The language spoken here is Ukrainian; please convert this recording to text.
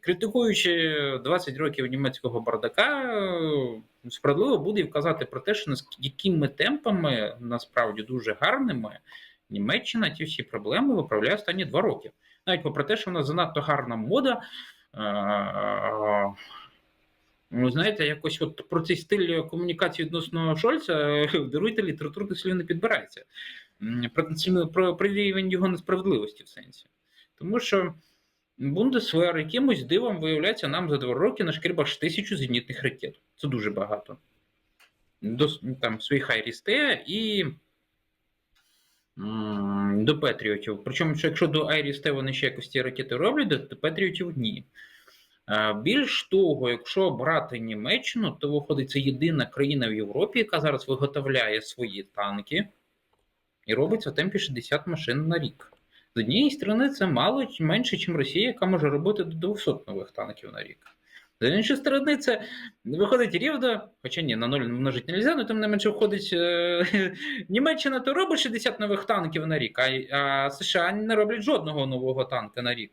критикуючи 20 років німецького бардака, справедливо буде вказати про те, що якими темпами, насправді дуже гарними, Німеччина ті всі проблеми виправляє останні два роки. Навіть попри те, що в нас занадто гарна мода. Ну, знаєте, якось от про цей стиль комунікації відносно Шольца е, даруйте літературних слів не підбирається. Про, про, про рівень його несправедливості в сенсі. Тому що Бундесвер якимось дивом виявляється нам за два роки нашкріб аж тисячу зенітних ракет. Це дуже багато. До там свої Хайрісте і м, до Петріотів. Причому, що якщо до Айрісте вони ще якось ці ракети роблять, до Петріотів ні. Е, Більш того, якщо брати Німеччину, то виходить це єдина країна в Європі, яка зараз виготовляє свої танки і робить в темпі 60 машин на рік. З однієї сторони, це мало менше, ніж Росія, яка може робити до 200 нових танків на рік. З іншої сторони, це виходить рівно, хоча ні, на ноль множити не можна, але тим не менше виходить е, Німеччина то робить 60 нових танків на рік, а, а США не роблять жодного нового танка на рік.